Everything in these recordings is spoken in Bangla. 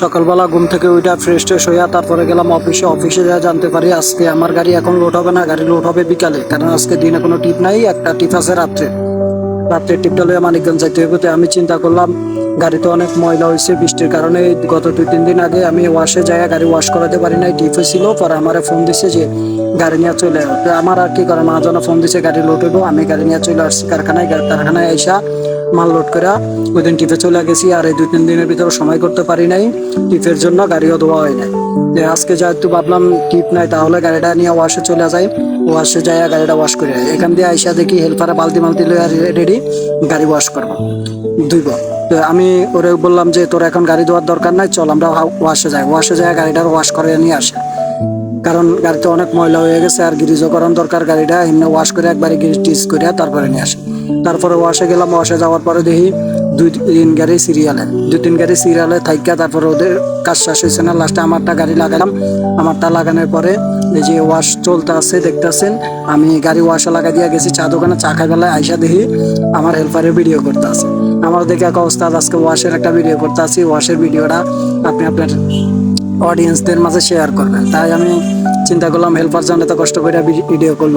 সকালবেলা ঘুম থেকে ওইটা ফ্রেশ ট্রেশ হইয়া তারপরে গেলাম অফিসে অফিসে যা জানতে পারি, আজকে আমার গাড়ি এখন লোড হবে না, গাড়ি লোড হবে বিকালে। কারণ আজকে দিনে কোনো টিপ নাই, একটা টিপ আছে রাত্রে। রাত্রে টিপটা লইয়া মানিকগঞ্জ যাইতে হইব। আমি চিন্তা করলাম, গাড়িতে অনেক ময়লা হয়েছে বৃষ্টির কারণে গত দুই তিন দিন আগে আমি ওয়াশে যাই গাড়ি ওয়াশ করাতে পারি নাই, টিপ হয়েছিল পরে আমার ফোন দিছে যে, গাড়ি নিয়ে চলে আমার আর কি করে মাজন ফোন দিছে, গাড়ি লোড হইব, আমি গাড়ি নিয়ে চলে আসছি কারখানায়। কারখানায় আইসা মাল লোড করে ওই দিন টিপে চলে গেছি আর এই দুই তিন দিনের ভিতরে সময় করতে পারি নাই। টিপের জন্য গাড়িও ধোয়া হয় নাই। আজকে যেহেতু ভাবলাম টিপ নাই, তাহলে গাড়িটা নিয়ে ওয়াশে চলে যাই। ওয়াশে যাই গাড়িটা ওয়াশ করে। এখান দিয়ে আইসা দেখি হেল্পারে বালতি মালতি লইয়া রেডি গাড়ি ওয়াশ করব। দুইব তো আমি ওরে বললাম যে, তোর এখন গাড়ি ধোয়ার দরকার নাই, চল আমরা ওয়াশে যাই। ওয়াশে যাই গাড়িটা ওয়াশ করে নিয়ে আসে। কারণ গাড়িতে অনেক ময়লা হয়ে গেছে আর গিরিজকরণ দরকার। গাড়িটা এমনি ওয়াশ করে একবারে গিরিজ টিজ করে তারপরে নিয়ে আসে। তারপরে ওয়াশে গেলাম ওয়াশে যাওয়ার পরে দেখি দুই তিন গাড়ি সিরিয়ালে দুই তিন গাড়ি সিরিয়ালে থাইকা তারপরে ওদের কাজ শেষ হয়েছে না লাস্টে আমারটা গাড়ি লাগালাম। আমারটা লাগানোর পরে এই যে ওয়াশ চলতে আছে, দেখতেছেন, আমি গাড়ি ওয়াশে লাগাই দিয়ে গেছি, চা দোকানে চা খাই বেলায় আইসা দেখি আমার হেল্পারের ভিডিও করতে আছে। আমার দেখে এক অবস্থা আজকে ওয়াশের একটা ভিডিও করতে আছি ওয়াশের ভিডিওটা আপনি আপনার অডিয়েন্সদের মাঝে শেয়ার করবেন। তাই আমি চিন্তা করলাম হেল্পার জানে তো কষ্ট করে ভিডিও করল।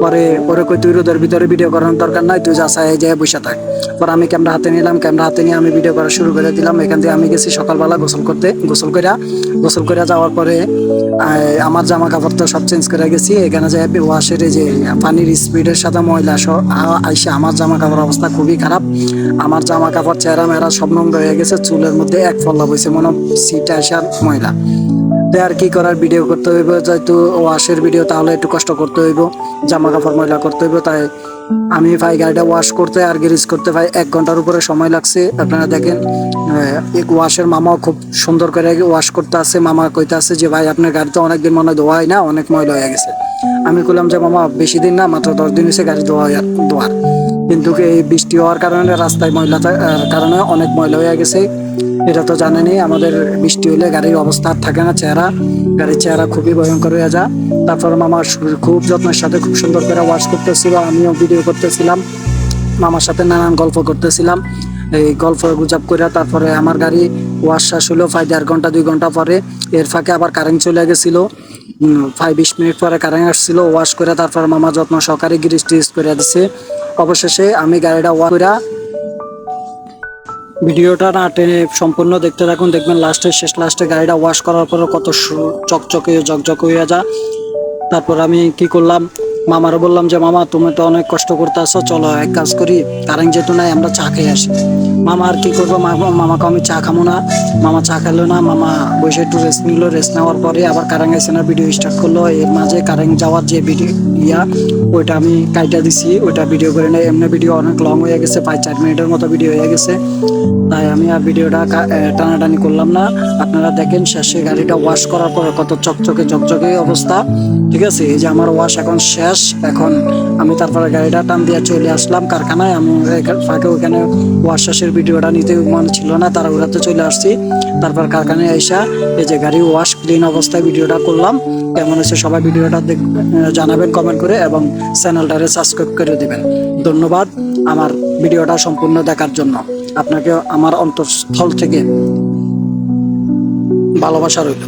পরে পরে কই তুই রোদের ভিতরে ভিডিও করানোর দরকার নাই, তুই যা চাই বসে থাক। পরে আমি ক্যামেরা হাতে নিলাম ক্যামেরা হাতে নিয়ে আমি ভিডিও করা শুরু করে দিলাম। এখান থেকে আমি গেছি সকালবেলা গোসল করতে, গোসল করে গোসল করে যাওয়ার পরে আমার জামা কাপড় তো সব চেঞ্জ করে গেছি। এখানে যে ওয়াশের যে পানির স্পিডের সাথে ময়লা সহ, আ- আমার জামা কাপড় অবস্থা খুবই খারাপ। আমার জামা কাপড় চেহারা মেরা সব নোংরা হয়ে গেছে, চুলের মধ্যে এক ফল্লা বইছে, মনে সিট আসার ময়লা। তো আর কি করার ভিডিও করতে হইব, যেহেতু ওয়াশের ভিডিও তাহলে একটু কষ্ট করতে হইব জামা কাপড় ময়লা করতে হইব, তাই আমি ভাই গাড়িটা ওয়াশ করতে আর গ্যারেজ করতে ভাই এক ঘণ্টার উপরে সময় লাগছে, আপনারা দেখেন এই ওয়াশের মামাও খুব সুন্দর করে ওয়াশ করতে আছে, মামা কইতে আছে যে ভাই আপনার গাড়ি তো অনেকদিন মনে হয় ধোয়া হয় না, অনেক ময়লা হয়ে গেছে। আমি বললাম যে মামা বেশি দিন না, মাত্র দশ দিন হয়েছে গাড়ি ধোয়া ধোয়ার। কিন্তু এই বৃষ্টি হওয়ার কারণে রাস্তায় ময়লা কারণে অনেক ময়লা হয়ে গেছে। এটা তো জানেনই আমাদের বৃষ্টি হলে গাড়ির অবস্থা থাকে না চেহারা। গাড়ির চেহারা খুবই ভয়ঙ্কর হয়ে যা তারপর মামার খুব যত্নের সাথে খুব সুন্দর করে ওয়াশ করতেছিল, আমিও ভিডিও করতেছিলাম। মামার সাথে নানান গল্প করতেছিলাম। এই গল্প গুজব করে তারপরে আমার গাড়ি ওয়াশ শেষ হলো প্রায় দেড় ঘণ্টা, দুই ঘণ্টা পরে। এর ফাঁকে আবার কারেন্ট চলে গেছিল। প্রায় বিশ মিনিট পরে কারেন্ট আসছিল ওয়াশ করে তারপর মামা যত্ন সহকারে গিরিজ টিরিজ করে দিছে। অবশেষে আমি গাড়িটা ওয়াশ করে ভিডিওটা না টেনে সম্পূর্ণ দেখতে থাকুন। দেখবেন লাস্টে শেষ, লাস্টে গাড়িটা ওয়াশ করার পরে কত চকচকে, ঝকঝক হয়ে যা তারপর আমি কি করলাম? মামারও বললাম যে, মামা, তুমি তো অনেক কষ্ট করতে আসো চলো এক কাজ করি, কারেন্ট যেহেতু নাই, আমরা চা খেয়ে আসি। মামা আর কি করব? মামা মামাকে আমি চা খামো না। মামা চা খেলো না, মামা বসে একটু রেস্ট নিল রেস্ট নেওয়ার পরে আবার কারেন্ট এসে না ভিডিও স্টার্ট করল। এর মাঝে কারেন্ট যাওয়ার যে ভিডিও ইয়া, ওইটা আমি কাইটা দিছি, ওইটা ভিডিও করে নেই। এমনি ভিডিও অনেক লং হয়ে গেছে প্রায় চার মিনিটের মতো ভিডিও হয়ে গেছে। তাই আমি আর ভিডিওটা টানাটানি করলাম না। আপনারা দেখেন, শেষে গাড়িটা ওয়াশ করার পরে কত চকচকে চকচকে অবস্থা। ঠিক আছে? এই যে আমার ওয়াশ এখন শেষ। এখন আমি তারপরে গাড়িটা টান দিয়ে চলে আসলাম কারখানায়। আমি ফাঁকে ওখানে ওয়াশ শেষের ভিডিওটা নিতে মনে ছিল না তারা ওরাতে চলে আসছি। তারপর কারখানায় এসা এই যে গাড়ি ওয়াশ ক্লিন অবস্থায় ভিডিওটা করলাম। কেমন হয়েছে সবাই ভিডিওটা জানাবেন কমেন্ট করে এবং চ্যানেলটারে সাবস্ক্রাইব করে দেবেন। ধন্যবাদ আমার ভিডিওটা সম্পূর্ণ দেখার জন্য। আপনাকে আমার অন্তঃস্থল থেকে ভালোবাসা রইল।